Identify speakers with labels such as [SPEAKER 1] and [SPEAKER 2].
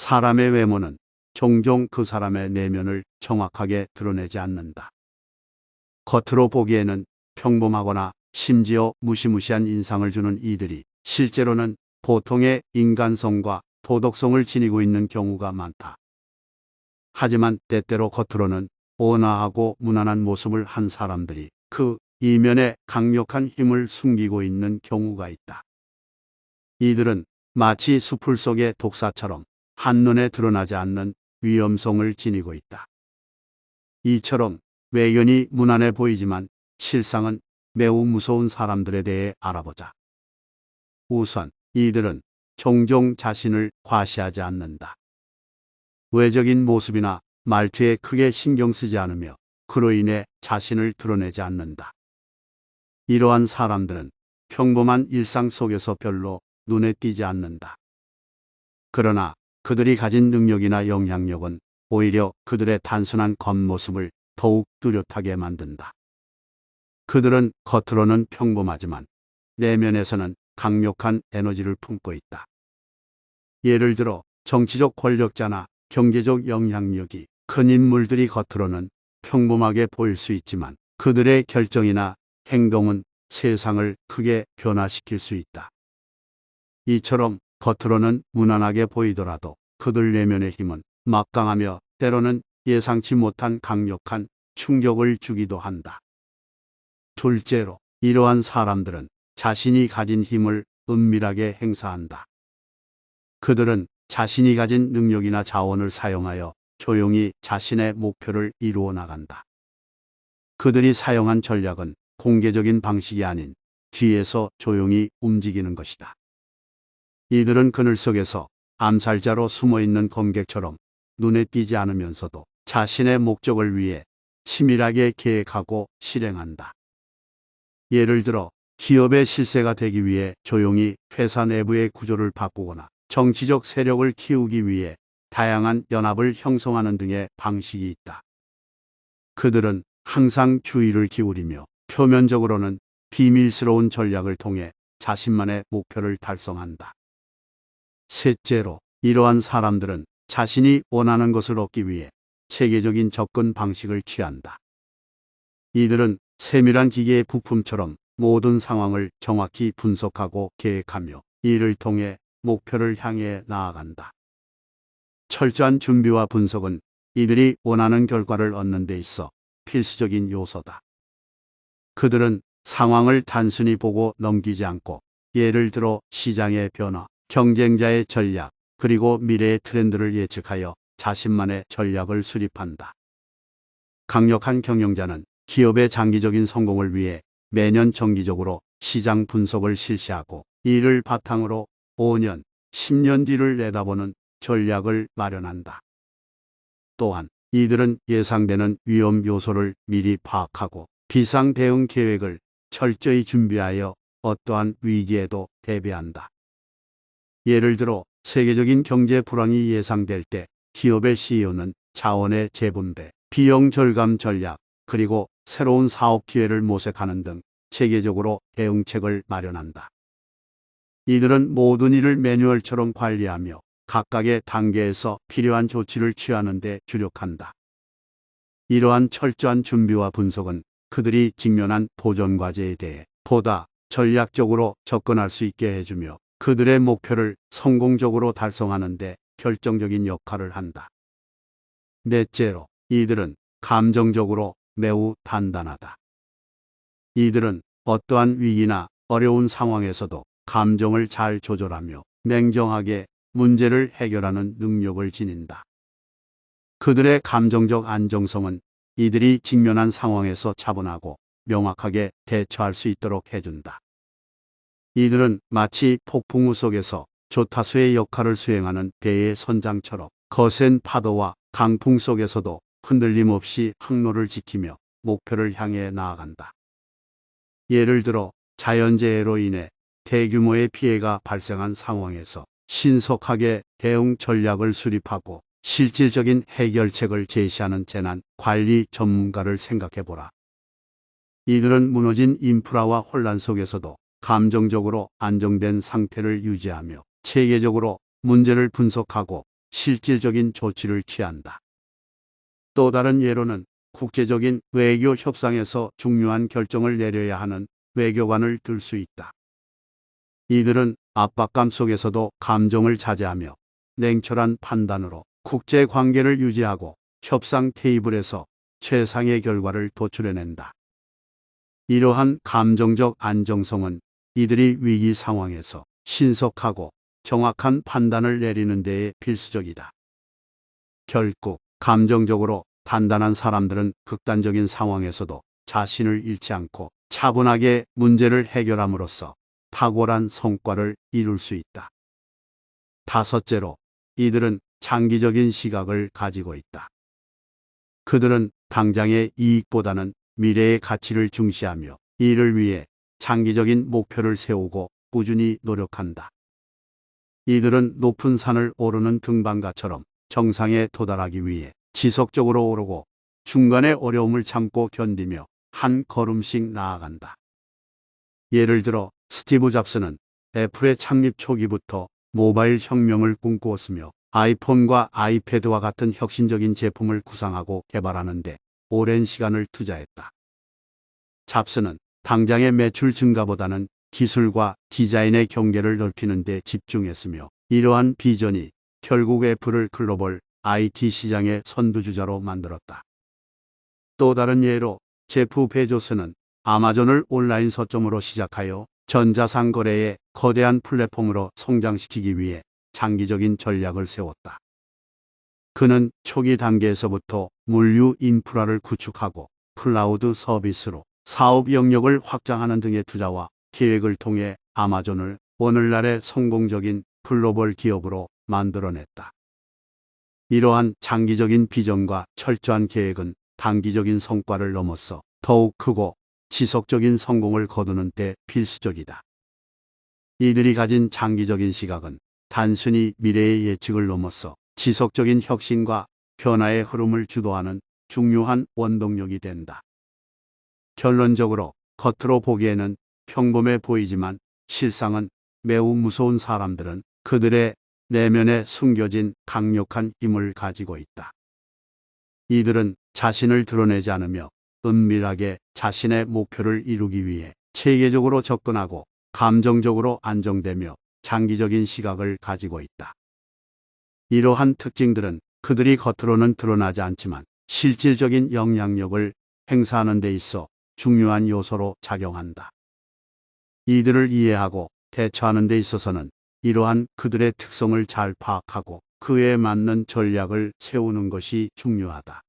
[SPEAKER 1] 사람의 외모는 종종 그 사람의 내면을 정확하게 드러내지 않는다. 겉으로 보기에는 평범하거나 심지어 무시무시한 인상을 주는 이들이 실제로는 보통의 인간성과 도덕성을 지니고 있는 경우가 많다. 하지만 때때로 겉으로는 온화하고 무난한 모습을 한 사람들이 그 이면에 강력한 힘을 숨기고 있는 경우가 있다. 이들은 마치 수풀 속의 독사처럼 한눈에 드러나지 않는 위험성을 지니고 있다. 이처럼 외견이 무난해 보이지만 실상은 매우 무서운 사람들에 대해 알아보자. 우선 이들은 종종 자신을 과시하지 않는다. 외적인 모습이나 말투에 크게 신경 쓰지 않으며 그로 인해 자신을 드러내지 않는다. 이러한 사람들은 평범한 일상 속에서 별로 눈에 띄지 않는다. 그러나 그들이 가진 능력이나 영향력은 오히려 그들의 단순한 겉모습을 더욱 뚜렷하게 만든다. 그들은 겉으로는 평범하지만 내면에서는 강력한 에너지를 품고 있다. 예를 들어 정치적 권력자나 경제적 영향력이 큰 인물들이 겉으로는 평범하게 보일 수 있지만 그들의 결정이나 행동은 세상을 크게 변화시킬 수 있다. 이처럼 겉으로는 무난하게 보이더라도 그들 내면의 힘은 막강하며 때로는 예상치 못한 강력한 충격을 주기도 한다. 둘째로 이러한 사람들은 자신이 가진 힘을 은밀하게 행사한다. 그들은 자신이 가진 능력이나 자원을 사용하여 조용히 자신의 목표를 이루어 나간다. 그들이 사용한 전략은 공개적인 방식이 아닌 뒤에서 조용히 움직이는 것이다. 이들은 그늘 속에서 암살자로 숨어 있는 검객처럼 눈에 띄지 않으면서도 자신의 목적을 위해 치밀하게 계획하고 실행한다. 예를 들어 기업의 실세가 되기 위해 조용히 회사 내부의 구조를 바꾸거나 정치적 세력을 키우기 위해 다양한 연합을 형성하는 등의 방식이 있다. 그들은 항상 주의를 기울이며 표면적으로는 비밀스러운 전략을 통해 자신만의 목표를 달성한다. 셋째로 이러한 사람들은 자신이 원하는 것을 얻기 위해 체계적인 접근 방식을 취한다. 이들은 세밀한 기계의 부품처럼 모든 상황을 정확히 분석하고 계획하며 이를 통해 목표를 향해 나아간다. 철저한 준비와 분석은 이들이 원하는 결과를 얻는 데 있어 필수적인 요소다. 그들은 상황을 단순히 보고 넘기지 않고 예를 들어 시장의 변화, 경쟁자의 전략, 그리고 미래의 트렌드를 예측하여 자신만의 전략을 수립한다. 강력한 경영자는 기업의 장기적인 성공을 위해 매년 정기적으로 시장 분석을 실시하고 이를 바탕으로 5년, 10년 뒤를 내다보는 전략을 마련한다. 또한 이들은 예상되는 위험 요소를 미리 파악하고 비상 대응 계획을 철저히 준비하여 어떠한 위기에도 대비한다. 예를 들어 세계적인 경제 불황이 예상될 때 기업의 CEO는 자원의 재분배, 비용 절감 전략, 그리고 새로운 사업 기회를 모색하는 등 체계적으로 대응책을 마련한다. 이들은 모든 일을 매뉴얼처럼 관리하며 각각의 단계에서 필요한 조치를 취하는 데 주력한다. 이러한 철저한 준비와 분석은 그들이 직면한 도전 과제에 대해 보다 전략적으로 접근할 수 있게 해주며 그들의 목표를 성공적으로 달성하는 데 결정적인 역할을 한다. 넷째로 이들은 감정적으로 매우 단단하다. 이들은 어떠한 위기나 어려운 상황에서도 감정을 잘 조절하며 냉정하게 문제를 해결하는 능력을 지닌다. 그들의 감정적 안정성은 이들이 직면한 상황에서 차분하고 명확하게 대처할 수 있도록 해준다. 이들은 마치 폭풍우 속에서 조타수의 역할을 수행하는 배의 선장처럼 거센 파도와 강풍 속에서도 흔들림 없이 항로를 지키며 목표를 향해 나아간다. 예를 들어 자연재해로 인해 대규모의 피해가 발생한 상황에서 신속하게 대응 전략을 수립하고 실질적인 해결책을 제시하는 재난 관리 전문가를 생각해 보라. 이들은 무너진 인프라와 혼란 속에서도 감정적으로 안정된 상태를 유지하며 체계적으로 문제를 분석하고 실질적인 조치를 취한다. 또 다른 예로는 국제적인 외교 협상에서 중요한 결정을 내려야 하는 외교관을 들 수 있다. 이들은 압박감 속에서도 감정을 자제하며 냉철한 판단으로 국제 관계를 유지하고 협상 테이블에서 최상의 결과를 도출해낸다. 이러한 감정적 안정성은 이들이 위기 상황에서 신속하고 정확한 판단을 내리는 데에 필수적이다. 결국 감정적으로 단단한 사람들은 극단적인 상황에서도 자신을 잃지 않고 차분하게 문제를 해결함으로써 탁월한 성과를 이룰 수 있다. 다섯째로 이들은 장기적인 시각을 가지고 있다. 그들은 당장의 이익보다는 미래의 가치를 중시하며 이를 위해 장기적인 목표를 세우고 꾸준히 노력한다. 이들은 높은 산을 오르는 등반가처럼 정상에 도달하기 위해 지속적으로 오르고 중간에 어려움을 참고 견디며 한 걸음씩 나아간다. 예를 들어 스티브 잡스는 애플의 창립 초기부터 모바일 혁명을 꿈꾸었으며 아이폰과 아이패드와 같은 혁신적인 제품을 구상하고 개발하는데 오랜 시간을 투자했다. 잡스는 당장의 매출 증가보다는 기술과 디자인의 경계를 넓히는 데 집중했으며 이러한 비전이 결국 애플을 글로벌 IT 시장의 선두주자로 만들었다. 또 다른 예로 제프 베조스는 아마존을 온라인 서점으로 시작하여 전자상 거래의 거대한 플랫폼으로 성장시키기 위해 장기적인 전략을 세웠다. 그는 초기 단계에서부터 물류 인프라를 구축하고 클라우드 서비스로 사업 영역을 확장하는 등의 투자와 계획을 통해 아마존을 오늘날의 성공적인 글로벌 기업으로 만들어냈다. 이러한 장기적인 비전과 철저한 계획은 단기적인 성과를 넘어서 더욱 크고 지속적인 성공을 거두는 데 필수적이다. 이들이 가진 장기적인 시각은 단순히 미래의 예측을 넘어서 지속적인 혁신과 변화의 흐름을 주도하는 중요한 원동력이 된다. 결론적으로 겉으로 보기에는 평범해 보이지만 실상은 매우 무서운 사람들은 그들의 내면에 숨겨진 강력한 힘을 가지고 있다. 이들은 자신을 드러내지 않으며 은밀하게 자신의 목표를 이루기 위해 체계적으로 접근하고 감정적으로 안정되며 장기적인 시각을 가지고 있다. 이러한 특징들은 그들이 겉으로는 드러나지 않지만 실질적인 영향력을 행사하는 데 있어 중요한 요소로 작용한다. 이들을 이해하고 대처하는 데 있어서는 이러한 그들의 특성을 잘 파악하고 그에 맞는 전략을 세우는 것이 중요하다.